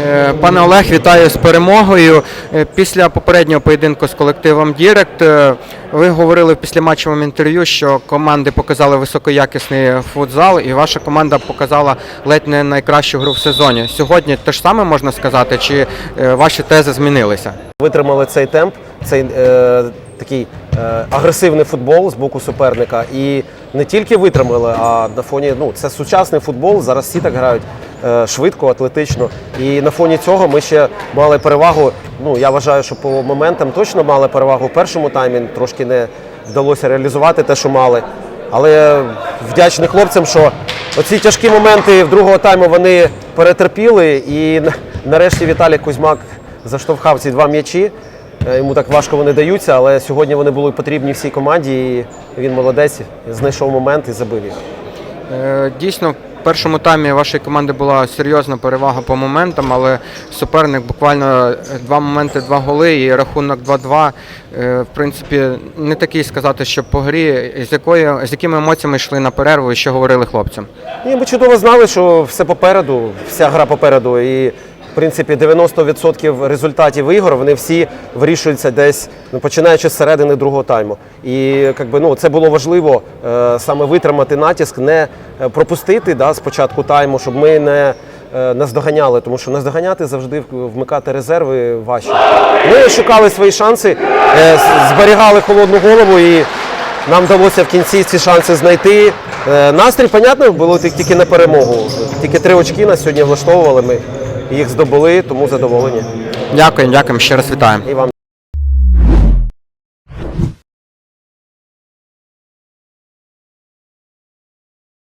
Е, Пане Олег, вітаю з перемогою. Е, Після попереднього поєдинку з колективом Дірект е, ви говорили в післяматчевому інтерв'ю, що команди показали високоякісний футзал, і ваша команда показала ледь не найкращу гру в сезоні. Сьогодні те ж саме можна сказати, чи ваші тези змінилися? Витримали цей темп, цей е, такий е, агресивний футбол з боку суперника. І не тільки витримали, а на фоні ну це сучасний футбол. Зараз всі так грають швидко, атлетично. І на фоні цього ми ще мали перевагу. Ну я вважаю, що по моментам точно мали перевагу в першому таймі. Трошки не вдалося реалізувати те, що мали. Але вдячний хлопцям, що оці тяжкі моменти в другого тайму вони перетерпіли. І нарешті Віталій Кузьмак заштовхав ці два м'ячі. Е, Йому так важко вони даються, але сьогодні вони були потрібні всій команді. І він молодець, знайшов момент і забив їх. Е, Дійсно, першому таймі вашої команди була серйозна перевага по моментам, але суперник буквально е, два моменти, два голи і рахунок 2-2. Е, В принципі, не такий сказати, що по грі. З, якою, з якими емоціями йшли на перерву і що говорили хлопцям? Ні, ми чудово знали, що все попереду, вся гра попереду. І принципі 90% результатів ігор вони всі вирішуються десь, ну, починаючи з середини другого тайму. І якби, ну, це було важливо е, саме витримати натиск, не е, пропустити да, з початку тайму, щоб ми не. е, Наздоганяли, тому що наздоганяти завжди вмикати резерви важче. Ми шукали свої шанси, е, зберігали холодну голову і нам вдалося в кінці ці шанси знайти. Е, Настрій, понятно, було тільки на перемогу. Тільки три очки нас сьогодні влаштовували. Ми їх здобули, тому задоволені. Дякуємо, дякуємо. ще раз вітаємо. І вам.